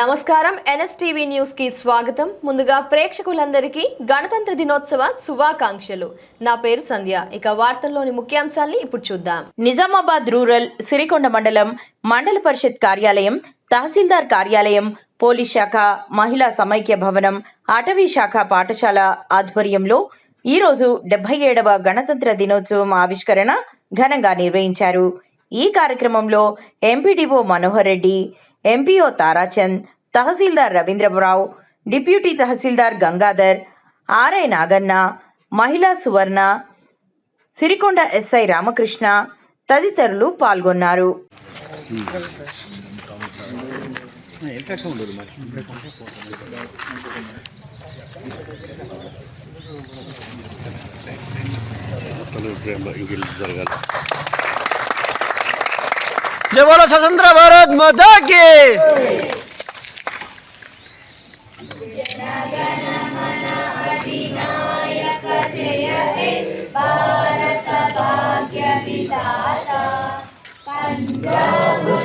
నమస్కారం. ఎన్ఎస్టీవీ న్యూస్కి స్వాగతం. ముందుగా ప్రేక్షకులందరికీ గణతంత్ర దినోత్సవ శుభాకాంక్షలు. నా పేరు సంధ్య. ఇక వార్తల్లోని ముఖ్యాంశాల్ని ఇప్పుడు చూద్దాం. నిజామాబాద్ రూరల్ సిరికొండ మండలం మండల పరిషత్ కార్యాలయం తహసీల్దార్ కార్యాలయం పోలీస్ శాఖ మహిళా సమైక్య భవనం అటవీ శాఖ పాఠశాల ఆధ్వర్యంలో ఈరోజు డెబ్బై ఏడవ గణతంత్ర దినోత్సవం ఆవిష్కరణ ఘనంగా నిర్వహించారు. ఈ కార్యక్రమంలో ఎంపీడీఓ మనోహర్ రెడ్డి ఎంపీఓ తారాచంద్ తహసీల్దార్ రవీంద్రరావు డిప్యూటీ తహసీల్దార్ గంగాధర్ ఆర్ఐ నాగన్న మహిళా సువర్ణ సిరికొండ ఎస్ఐ రామకృష్ణ తదితరులు పాల్గొన్నారు. స్వతంత్ర భారత్ మధ్యాకే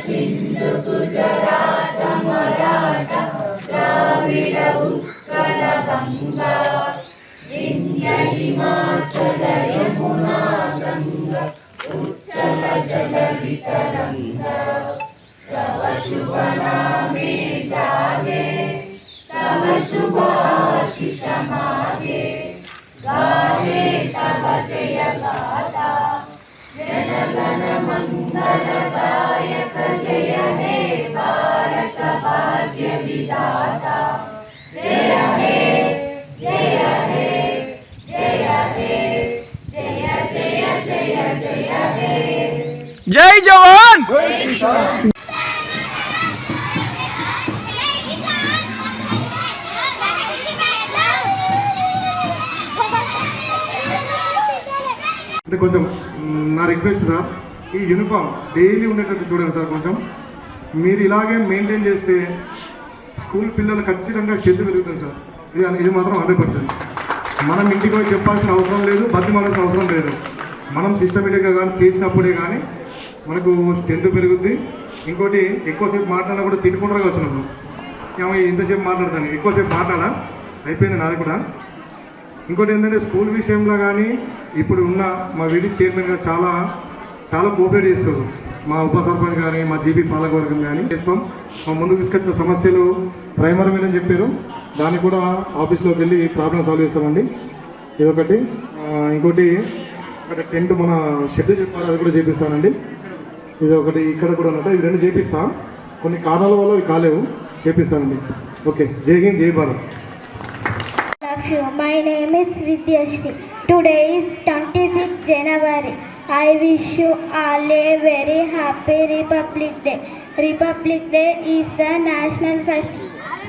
सिंधु गुजरात मराठा द्राविड उत्कल गङ्गा विन्ध्य हिमाचल यमुना गङ्गा उच्चल जलवितरङ्गा तव शुभनामे जागे तव शुभाशिष मागे गाहे तव जय गाता जनगण मङ्गल बोलो स्वतंत्र भारत माता की जय जवान అంటే కొంచెం మ్, నా రిక్వెస్ట్ సార్ ఈ యూనిఫామ్ డైలీ ఉండేటట్టు చూడండి సార్ కొంచెం. మీరు ఇలాగే మెయింటైన్ చేస్తే స్కూల్ పిల్లలు ఖచ్చితంగా శ్రద్ధ పెరుగుతుంది సార్. ఇది ఇది మాత్రం హండ్రెడ్ పర్సెంట్ మనం ఇంటికి పోయి చెప్పాల్సిన అవసరం లేదు బతిమాల్సిన అవసరం లేదు. మనం సిస్టమేటిక్గా కానీ చేసినప్పుడే కానీ మనకు స్ట్రెంత్ పెరుగుద్ది. ఇంకోటి ఎక్కువసేపు మాట్లాడినా కూడా తిట్టుకుంటారు వచ్చినప్పుడు. ఏమో ఇంతసేపు మాట్లాడతాను. ఎక్కువసేపు మాట్లాడా అయిపోయింది నాది కూడా. ఇంకోటి ఏంటంటే స్కూల్ విషయంలో కానీ ఇప్పుడు ఉన్న మా వీడి చైర్మన్గా చాలా చాలా కోఆపరేట్ చేస్తారు. మా ఉప సర్పంచ్ కానీ మా జీబీ పాలకవర్గం కానీ చేస్తాం. మా ముందుకు తీసుకొచ్చిన సమస్యలు ప్రైమరీ మీద అని చెప్పారు. దాన్ని కూడా ఆఫీస్లోకి వెళ్ళి ప్రాబ్లం సాల్వ్ చేస్తామండి. ఇదొకటి. ఇంకోటి అక్కడ టెంట్ మన షెడ్ చెప్పారు అది కూడా చేపిస్తానండి. ఇది ఒకటి ఇక్కడ కూడా ఉన్నట్టు ఇవి రెండు చేపిస్తా. కొన్ని కారణాల వల్ల ఇవి కాలేవు. చేపిస్తానండి. ఓకే. జై హింద్ జై Bharat. My name is Vidyashri today is twenty six January I wish you all a very happy Republic Day. Republic Day is the national fest-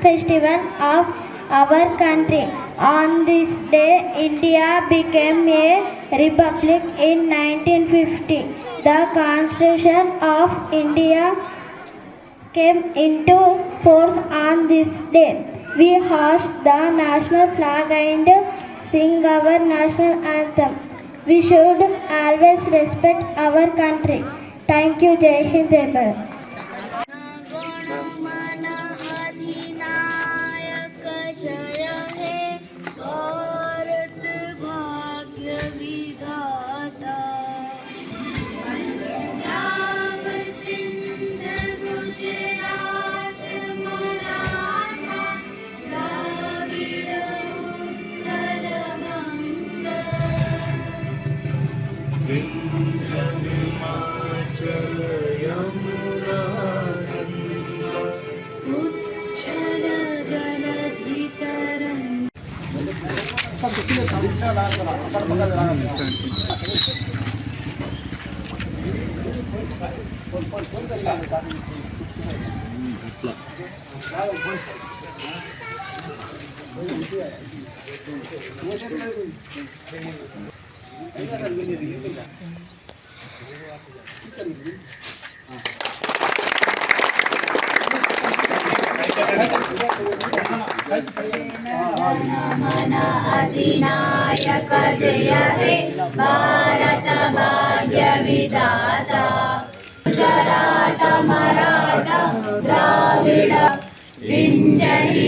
festival of our country. On this day, India became a republic in 1950. The Constitution of India came into force on this day. We hoist the national flag and sing our national anthem. We should always respect our country. Thank you, Jai Hind, Jai Bharat. అట్లా अधिनायक जय हे Bharat मनादिनायकजय भारतभाग्यविदामराग Dravid विञ्जयि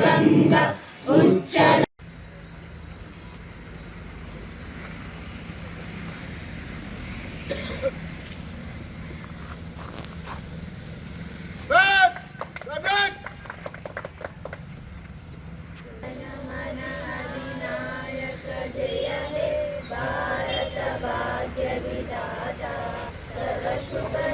Ganga गङ्ग्जल yourself.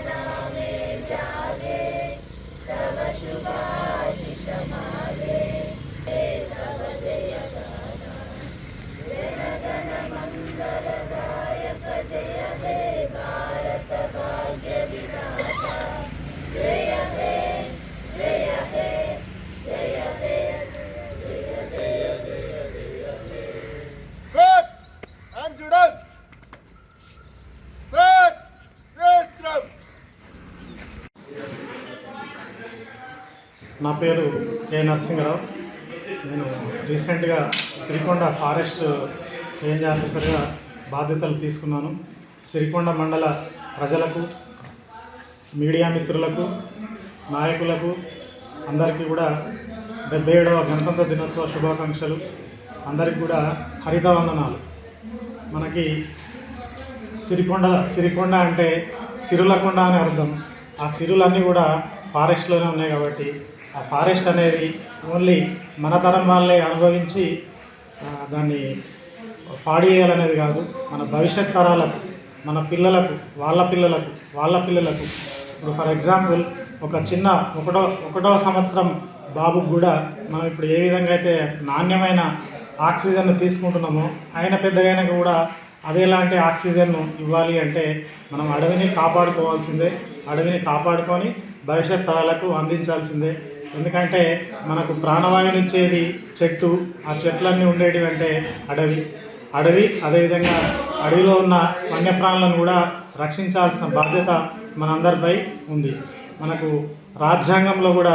నా పేరు K Narasimharao. నేను రీసెంట్గా Sirikonda forest range ఆఫీసర్గా బాధ్యతలు తీసుకున్నాను. సిరికొండ మండల ప్రజలకు మీడియా మిత్రులకు నాయకులకు అందరికీ కూడా డెబ్బై ఏడవ గణతంత్ర దినోత్సవ శుభాకాంక్షలు. అందరికీ కూడా హరిత వందనాలు మనకి సిరికొండ సిరికొండ అంటే సిరులకొండ అని అర్థం. ఆ సిరులన్నీ కూడా ఫారెస్ట్లోనే ఉన్నాయి కాబట్టి ఆ ఫారెస్ట్ అనేది ఓన్లీ మన తరం వాళ్ళే అనుభవించి దాన్ని పాడేయాలనేది కాదు. మన భవిష్యత్ తరాలకు మన పిల్లలకు వాళ్ళ పిల్లలకు వాళ్ళ పిల్లలకు. ఇప్పుడు ఫర్ ఎగ్జాంపుల్ ఒక చిన్న ఒకటో ఒకటో సంవత్సరం బాబుకు కూడా మనం ఇప్పుడు ఏ విధంగా అయితే నాణ్యమైన ఆక్సిజన్ తీసుకుంటున్నామో ఆయన పెద్దగైనా కూడా అదేలాంటి ఆక్సిజన్ ఇవ్వాలి అంటే మనం అడవిని కాపాడుకోవాల్సిందే. అడవిని కాపాడుకొని భవిష్యత్ తరాలకు అందించాల్సిందే. ఎందుకంటే మనకు ప్రాణవాయువునిచ్చేది చెట్టు ఆ చెట్లన్నీ ఉండేటివి అంటే అడవి. అడవి అదేవిధంగా అడవిలో ఉన్న వన్యప్రాణులను కూడా రక్షించాల్సిన బాధ్యత మనందరిపై ఉంది. మనకు రాజ్యాంగంలో కూడా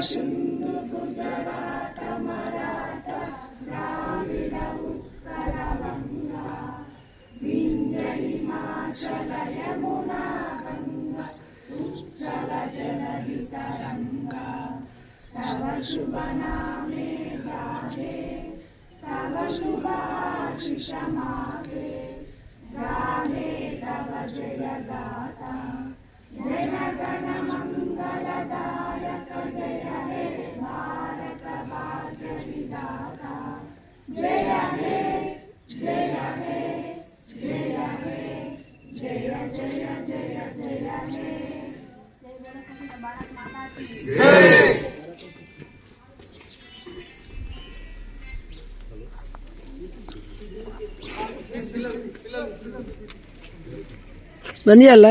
सिंधु गुजरात मराठा द्राविड उत्कलवंगा विंध्य हिमाचल यमुना गंगा उज्जल जलहित रंगा तव शुभ नामे गाहे तव शुभाशिष मागे गाहे तव जय गाता जय हे भारत भाग्य विधाता जय हे जय हे जय हे जय जय जय जय जय भारत माता की जय ಬಂದಿಯಲ್ಲ